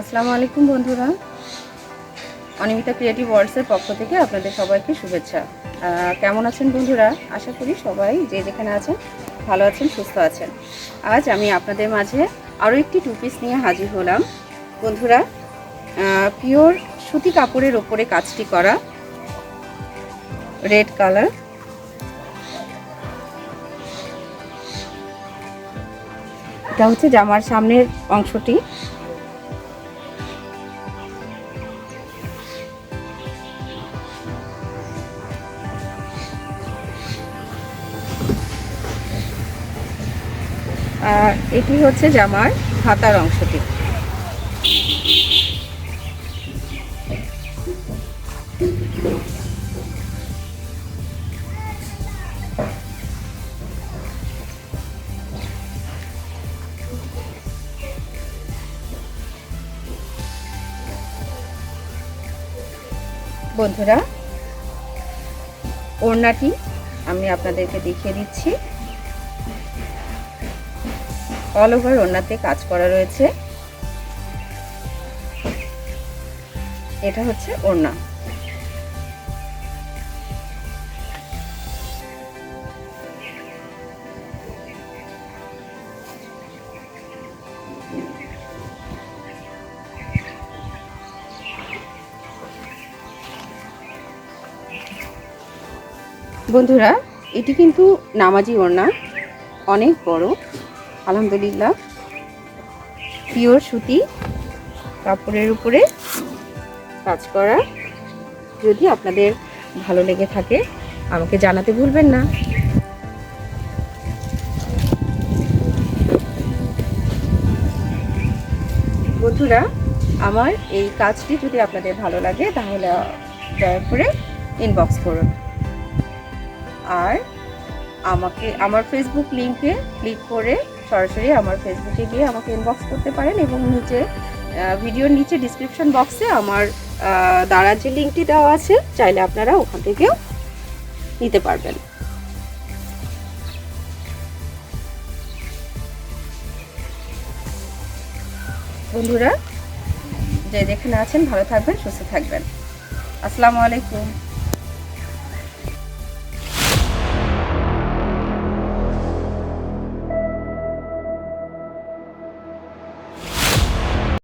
আসসালামু আলাইকুম বন্ধুরা। অনিমিতা ক্রিয়েটিভ ওয়ার্ডসের পক্ষ থেকে আপনাদের সবাইকে শুভেচ্ছা। কেমন আছেন বন্ধুরা? আশা করি সবাই যে যেখানে আছেন, ভালো আছেন, সুস্থ আছেন। আজ আমি আপনাদের মাঝে আরও একটি টু পিস নিয়ে হাজির হলাম। বন্ধুরা পিওর সুতি কাপড়ের ওপরে কাজটি করা। রেড কালার এটা হচ্ছে জামার সামনের অংশটি। এটি হচ্ছে জামার হাতার অংশটি। বন্ধুরা ওড়নাটি আমি আপনাদেরকে দেখিয়ে দিচ্ছি। অল ওভার ওড়নাতে কাজ করা রয়েছে। এটা হচ্ছে ওড়না। বন্ধুরা, এটি কিন্তু নামাজি ওড়না। অনেক বড়। আলহামদুলিল্লাহ। পিওর সুতি, কাপড়ের উপরে কাজ করা যদি আপনাদের ভালো লেগে থাকে, আমাকে জানাতে ভুলবেন না। বন্ধুরা, আমার এই কাজটি যদি আপনাদের ভালো লাগে, তাহলে দয়া করে ইনবক্স করুন। আর আমাকে, আমার ফেসবুক লিঙ্কে ক্লিক করে সরাসরি আমার ফেসবুকে গিয়ে আমাকে ইনবক্স করতে পারেন এবং নিচে ভিডিওর নিচে ডিসক্রিপশন বক্সে আমার দ্বারা যে লিঙ্কটি দেওয়া আছে, চাইলে আপনারা ওখান থেকেও নিতে পারবেন। বন্ধুরা, যে যেখানে আছেন ভালো থাকবেন, সুস্থ থাকবেন। আসসালামু আলাইকুম।